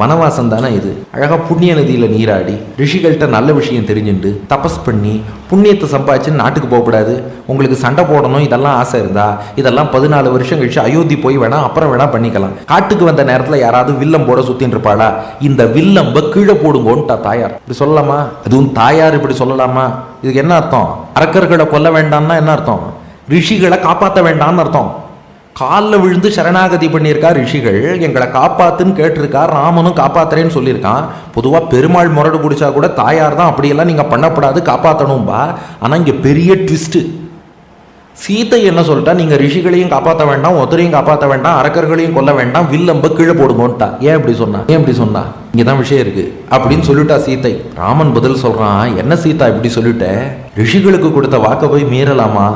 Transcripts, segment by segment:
வனவாசம் தானே இது? அழகா புண்ணிய நதியில நீராடி ரிஷிகள்கிட்ட நல்ல விஷயம் தெரிஞ்சுண்டு தபஸ் பண்ணி புண்ணியத்தை சம்பாதிச்சு நாட்டுக்கு போகக்கூடாது. உங்களுக்கு சண்டை போடணும் இதெல்லாம் ஆசை இருந்தா இதெல்லாம் பதினாலு வருஷம் கழிச்சு அயோத்தி போய் வேணா அப்புறம் வேணா பண்ணிக்கலாம். காட்டுக்கு வந்த நேரத்துல யாராவது வில்லம் போட சுத்தின்னு இருப்பாளா? இந்த வில்லம்ப கீழே போடுங்கோன்ட்டா தாயார். இப்படி சொல்லலாமா? அதுவும் தாயார் இப்படி சொல்லலாமா? இதுக்கு என்ன அர்த்தம்? அரக்கர்களை கொல்ல வேண்டாம்னா என்ன அர்த்தம்? ரிஷிகளை காப்பாற்ற வேண்டாம்னு அர்த்தம். காலில் விழுந்து சரணாகதி பண்ணியிருக்கா ரிஷிகள் எங்களை காப்பாத்துன்னு கேட்டிருக்கா ராமனும் காப்பாத்துறேன்னு சொல்லியிருக்கான். பொதுவாக பெருமாள் முரடு பிடிச்சா கூட தாயார் தான் அப்படியெல்லாம் நீங்கள் பண்ணக்கூடாது காப்பாற்றணும்பா ஆனால் இங்கே பெரிய ட்விஸ்ட்டு சீத்தை என்ன சொல்லிட்டா நீங்கள் ரிஷிகளையும் காப்பாற்ற வேண்டாம் ஒத்தரையும் காப்பாற்ற வேண்டாம் அரக்கர்களையும் கொல்ல வேண்டாம் வில்லம்ப கீழே போடுமோன்ட்டா ஏன் இப்படி சொன்னா? ஏன் இப்படி சொன்னா? இங்கே தான் விஷயம் இருக்கு. அப்படின்னு சொல்லிட்டா சீதை. ராமன் பதில் சொல்கிறான் என்ன சீதா இப்படி சொல்லிட்ட? ரிஷிகளுக்கு கொடுத்த வாக்க போய் மீறலாமா?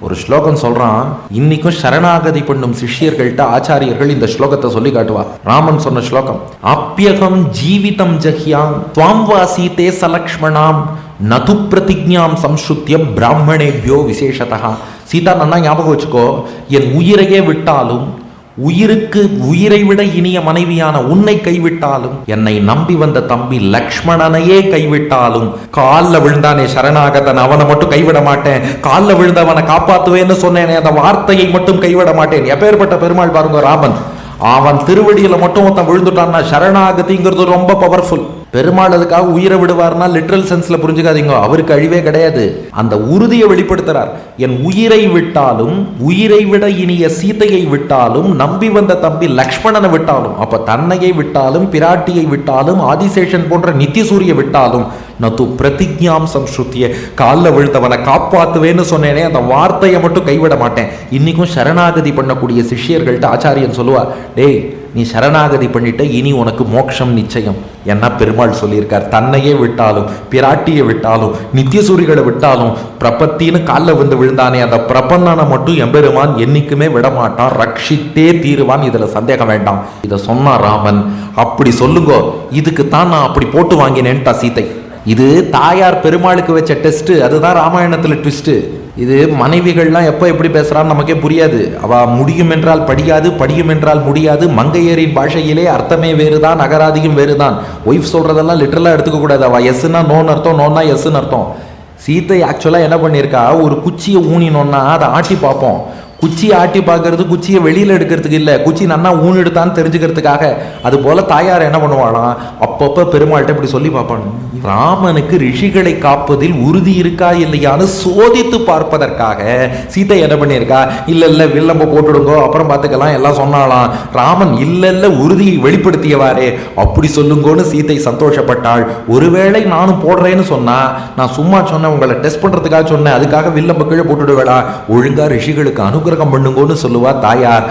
ஒரு ஸ்லோகம் சொல்றான் இன்னைக்கும் சரணாகதி பண்ணும் சிஷ்யர்கள்ட்ட ஆச்சாரியர்கள் இந்த ஸ்லோகத்தை சொல்லி காட்டுவா. ராமன் சொன்ன ஸ்லோகம் அப்பியகம் ஜீவிதம் ஜஹ்யாம் துவாம் வாசீதே சலக்ஷ்மணாம் நது பிரதிஜாம் சம்ஸ்ருத்தியம் பிராமணேபியோ விசேஷதா சீதா நன்னா ஞாபகம் வச்சுக்கோ என் உயிரையே விட்டாலும் உயிருக்கு உயிரை விட இனிய மனைவியான உன்னை கைவிட்டாலும் என்னை நம்பி வந்த தம்பி லக்ஷ்மணனையே கைவிட்டாலும் கால்ல விழுந்தானே சரணாகதன் அவனை மட்டும் கைவிட மாட்டேன். கால்ல விழுந்தவனை காப்பாத்துவேன்னு சொன்னேனே அந்த வார்த்தையை மட்டும் கைவிட மாட்டேன். எப்பேற்பட்ட பெருமாள் பாருங்க ராமன். அவன் திருவடியில் மட்டும் ஒருத்தன் விழுந்துட்டான்னா சரணாகதிங்கிறது ரொம்ப பவர்ஃபுல் பெருமாள் அதுக்காக உயிரை விடுவார்னா லிட்ரல் சென்ஸ்ல புரிஞ்சுக்காதீங்க. அவருக்கு அழிவே கிடையாது. அந்த உறுதியை வெளிப்படுத்துறார். என் உயிரை விட்டாலும் உயிரை விட இனிய சீதையை விட்டாலும் நம்பி வந்த தம்பி லக்ஷ்மணனை விட்டாலும் அப்ப தன்னையை விட்டாலும் பிராட்டியை விட்டாலும் ஆதிசேஷன் போன்ற நித்திசூரிய விட்டாலும் நத்து பிரதிஜாம் சம்ஸ்ருத்திய காலில் விழுந்தவனை காப்பாற்றுவேன்னு சொன்னேனே அந்த வார்த்தையை மட்டும் கைவிட மாட்டேன். இன்னைக்கும் சரணாகதி பண்ணக்கூடிய சிஷியர்கள்ட்ட ஆச்சாரியன் சொல்லுவார் டேய் நீ சரணாகதி பண்ணிட்ட இனி உனக்கு மோட்சம் நிச்சயம். என்ன பெருமாள் சொல்லியிருக்கார் தன்னையே விட்டாலும் பிராட்டியை விட்டாலும் நித்தியசூரிகளை விட்டாலும் பிரபத்தின்னு காலில் வந்து விழுந்தானே அந்த பிரபன்னனை மட்டும் எம்பெருமான் என்னைக்குமே விடமாட்டான் ரட்சித்தே தீருவான் இதில் சந்தேகம் வேண்டாம். இதை சொன்னான் ராமன் அப்படி சொல்லுங்கோ இதுக்கு தான் நான் அப்படி போட்டு வாங்கினேன்ட்டா சீதை இது தாயார் பெருமாளுக்கு வச்ச டெஸ்ட்டு அதுதான் ராமாயணத்தில் ட்விஸ்ட்டு இது மனைவிகள்லாம் எப்போ எப்படி பேசுகிறான்னு நமக்கே புரியாது. அவ முடியும் என்றால் படியாது படியும் என்றால் முடியாது. மங்கையரின் பாஷையிலே அர்த்தமே வேறு தான் அகராதியும் வேறுதான். ஒய்ஃப் சொல்றதெல்லாம் லிட்டரலாக எடுத்துக்க கூடாது. அவ எஸ்னா நோன்னு அர்த்தம் நோன்னா எஸ்ன்னு அர்த்தம். சீத்தை ஆக்சுவலாக என்ன பண்ணியிருக்கா ஒரு குச்சியை ஊனினோன்னா அதை ஆட்டி பார்ப்போம். குச்சியை ஆட்டி பார்க்கறது குச்சியை வெளியில் எடுக்கிறதுக்கு இல்லை. குச்சி நன்னா ஊன் எடுத்தான்னு தெரிஞ்சுக்கிறதுக்காக. அது போல தாயார் என்ன பண்ணுவாளாம் அப்பப்போ பெருமாள்கிட்ட இப்படி சொல்லி பார்ப்பான். ராமனுக்கு ரிஷிகளை காப்பதில் உறுதி இருக்கா இல்லையான்னு சோதித்து பார்ப்பதற்காக சீதை என்ன பண்ணியிருக்கா இல்லை இல்லை வில்லம்ப போட்டுடுங்கோ அப்புறம் பார்த்துக்கலாம் எல்லாம் சொன்னாலாம் ராமன் இல்லை இல்லை உறுதியை வெளிப்படுத்தியவாறே. அப்படி சொல்லுங்கோன்னு சீதை சந்தோஷப்பட்டாள். ஒருவேளை நானும் போடுறேன்னு சொன்னா நான் சும்மா சொன்னேன் உங்களை டெஸ்ட் பண்ணுறதுக்காக சொன்னேன் அதுக்காக வில்லம்ப கீழே போட்டுடுவேடா. ஒழுங்கா ரிஷிகளுக்கு அனுகிரகம் பண்ணுங்கன்னு சொல்லுவா தாயார்.